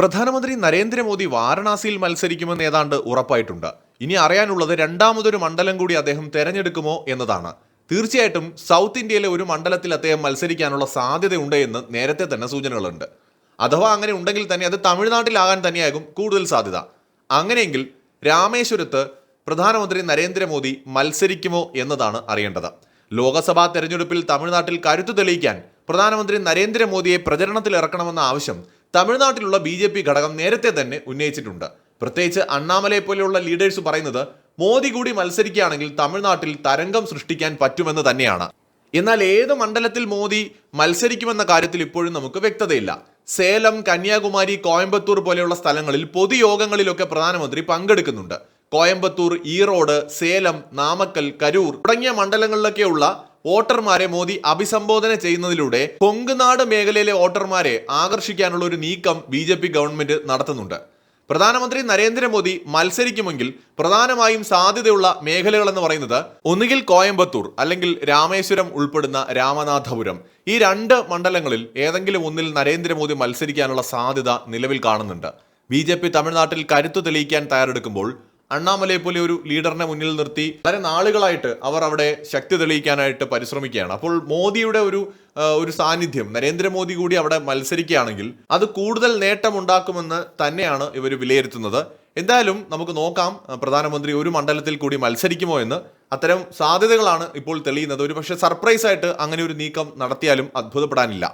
പ്രധാനമന്ത്രി നരേന്ദ്രമോദി വാരണാസിയിൽ മത്സരിക്കുമെന്ന് ഏതാണ്ട് ഉറപ്പായിട്ടുണ്ട്. ഇനി അറിയാനുള്ളത് രണ്ടാമതൊരു മണ്ഡലം കൂടി അദ്ദേഹം തെരഞ്ഞെടുക്കുമോ എന്നതാണ്. തീർച്ചയായിട്ടും സൗത്ത് ഇന്ത്യയിലെ ഒരു മണ്ഡലത്തിൽ അദ്ദേഹം മത്സരിക്കാനുള്ള സാധ്യതയുണ്ട് എന്ന് നേരത്തെ തന്നെ സൂചനകളുണ്ട്. അഥവാ അങ്ങനെ ഉണ്ടെങ്കിൽ തന്നെ അത് തമിഴ്നാട്ടിലാകാൻ തന്നെയാകും കൂടുതൽ സാധ്യത. അങ്ങനെയെങ്കിൽ രാമേശ്വരത്ത് പ്രധാനമന്ത്രി നരേന്ദ്രമോദി മത്സരിക്കുമോ എന്നതാണ് അറിയേണ്ടത്. ലോക്സഭാ തെരഞ്ഞെടുപ്പിൽ തമിഴ്നാട്ടിൽ കരുത്തു തെളിയിക്കാൻ പ്രധാനമന്ത്രി നരേന്ദ്രമോദിയെ പ്രചരണത്തിൽ ഇറക്കണമെന്ന ആവശ്യം തമിഴ്നാട്ടിലുള്ള ബി ജെ പി ഘടകം നേരത്തെ തന്നെ ഉന്നയിച്ചിട്ടുണ്ട്. പ്രത്യേകിച്ച് അണ്ണാമലയെ പോലെയുള്ള ലീഡേഴ്സ് പറയുന്നത് മോദി കൂടി മത്സരിക്കുകയാണെങ്കിൽ തമിഴ്നാട്ടിൽ തരംഗം സൃഷ്ടിക്കാൻ പറ്റുമെന്ന് തന്നെയാണ്. എന്നാൽ ഏത് മണ്ഡലത്തിൽ മോദി മത്സരിക്കുമെന്ന കാര്യത്തിൽ ഇപ്പോഴും നമുക്ക് വ്യക്തതയില്ല. സേലം കന്യാകുമാരി കോയമ്പത്തൂർ പോലെയുള്ള സ്ഥലങ്ങളിൽ പൊതുയോഗങ്ങളിലൊക്കെ പ്രധാനമന്ത്രി പങ്കെടുക്കുന്നുണ്ട്. കോയമ്പത്തൂർ ഈറോഡ് സേലം നാമക്കൽ കരൂർ തുടങ്ങിയ മണ്ഡലങ്ങളിലൊക്കെയുള്ള വോട്ടർമാരെ മോദി അഭിസംബോധന ചെയ്യുന്നതിലൂടെ കൊങ്കുനാട് മേഖലയിലെ വോട്ടർമാരെ ആകർഷിക്കാനുള്ള ഒരു നീക്കം ബി ജെ പി ഗവൺമെന്റ് നടത്തുന്നുണ്ട്. പ്രധാനമന്ത്രി നരേന്ദ്രമോദി മത്സരിക്കുമെങ്കിൽ പ്രധാനമായും സാധ്യതയുള്ള മേഖലകൾ എന്ന് പറയുന്നത് ഒന്നുകിൽ കോയമ്പത്തൂർ അല്ലെങ്കിൽ രാമേശ്വരം ഉൾപ്പെടുന്ന രാമനാഥപുരം. ഈ രണ്ട് മണ്ഡലങ്ങളിൽ ഏതെങ്കിലും ഒന്നിൽ നരേന്ദ്രമോദി മത്സരിക്കാനുള്ള സാധ്യത നിലവിൽ കാണുന്നുണ്ട്. ബി തമിഴ്നാട്ടിൽ കരുത്തു തെളിയിക്കാൻ തയ്യാറെടുക്കുമ്പോൾ അണ്ണാമലയെ പോലെ ഒരു ലീഡറിനെ മുന്നിൽ നിർത്തി വളരെ നാളുകളായിട്ട് അവർ അവിടെ ശക്തി തെളിയിക്കാനായിട്ട് പരിശ്രമിക്കുകയാണ്. അപ്പോൾ മോദിയുടെ ഒരു ഒരു സാന്നിധ്യം നരേന്ദ്രമോദി കൂടി അവിടെ മത്സരിക്കുകയാണെങ്കിൽ അത് കൂടുതൽ നേട്ടമുണ്ടാക്കുമെന്ന് തന്നെയാണ് ഇവർ വിലയിരുത്തുന്നത്. എന്തായാലും നമുക്ക് നോക്കാം പ്രധാനമന്ത്രി ഒരു മണ്ഡലത്തിൽ കൂടി മത്സരിക്കുമോ എന്ന്. അത്തരം സാധ്യതകളാണ് ഇപ്പോൾ തെളിയുന്നത്. ഒരു പക്ഷേ സർപ്രൈസ് ആയിട്ട് അങ്ങനെ ഒരു നീക്കം നടത്തിയാലും അത്ഭുതപ്പെടാനില്ല.